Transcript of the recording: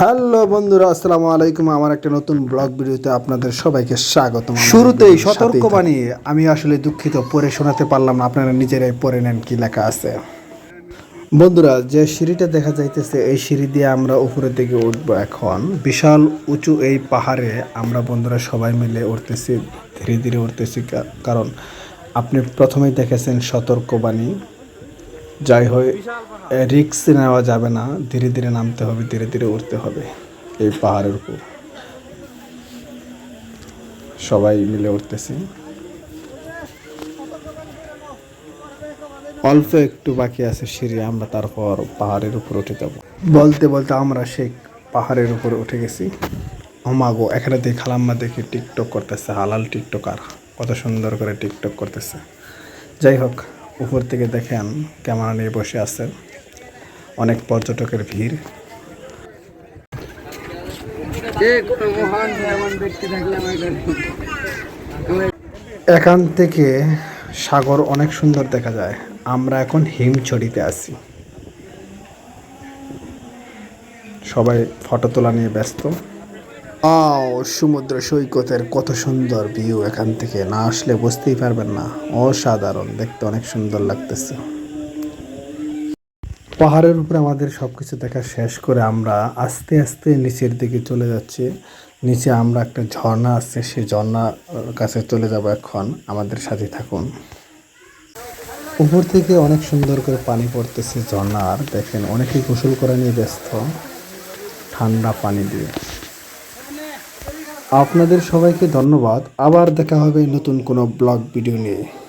Hello বন্ধুরা আসসালামু আলাইকুম। আমার একটা নতুন ব্লগ ভিডিওতে আপনাদের সবাইকে স্বাগত শুরুতেই সতর্ক বানিয়ে আমি আসলে দুঃখিত পড়ে শোনাতে পারলাম না আপনারা নিজেরাই পড়ে নেন কি লেখা আছে। বন্ধুরা যে সিঁড়িটা দেখা যাইতেছে এই সিঁড়ি দিয়ে আমরা উপরের দিকে উঠবো এখন। বিশাল উঁচু এই পাহাড়ে আমরা বন্ধুরা সবাই মিলে উঠতেছি ধীরে ধীরে উঠতেছি কারণ আপনি প্রথমেই দেখেছেন সতর্কবাণী যাই হয় রিক্স নেওয়া যাবে না। ধীরে ধীরে নামতে হবে, ধীরে ধীরে উঠতে হবে এই পাহাড়ের উপর। সবাই মিলে উঠতেছি অল্প একটু বাকি আছে সিঁড়ি, আমরা তারপর পাহাড়ের উপর উঠে যাব। বলতে বলতে আমরা সেই পাহাড়ের উপর উঠে গেছি। অমাগো এখানে দেখি খালাম্মা দেখি টিকটক করতেছে, হালাল টিকটকার। কত সুন্দর করে টিকটক করতেছে। যাই হোক উপর থেকে দেখেন ক্যামেরা নিয়ে বসে আছে অনেক পর্যটকের ভিড়। এখান থেকে সাগর অনেক সুন্দর দেখা যায়। আমরা এখন হিমছড়িতে আছি। সবাই ফটো তোলা নিয়ে ব্যস্ত। আও সমুদ্র সৈকতের কত সুন্দর ভিউ এখান থেকে। না আসলে বুঝতেই পারবেন না। অসাধারণ, দেখতে অনেক সুন্দর লাগতেছে। পাহাড়ের উপরে আমাদের সব কিছু দেখা শেষ করে আমরা আস্তে আস্তে নিচের দিকে চলে যাচ্ছি। নিচে আমরা একটা ঝর্ণা আছে, সেই ঝর্ণার কাছে চলে যাব এখন। আমাদের সাথে থাকুন। উপর থেকে অনেক সুন্দর করে পানি পড়তেছে ঝর্ণার। দেখেন, অনেকেই গোসল করা নিয়ে ব্যস্ত। ঠান্ডা পানি দিয়ে। আপনাদের সবাইকে ধন্যবাদ। আবার দেখা হবে নতুন কোনো ব্লগ ভিডিও নিয়ে।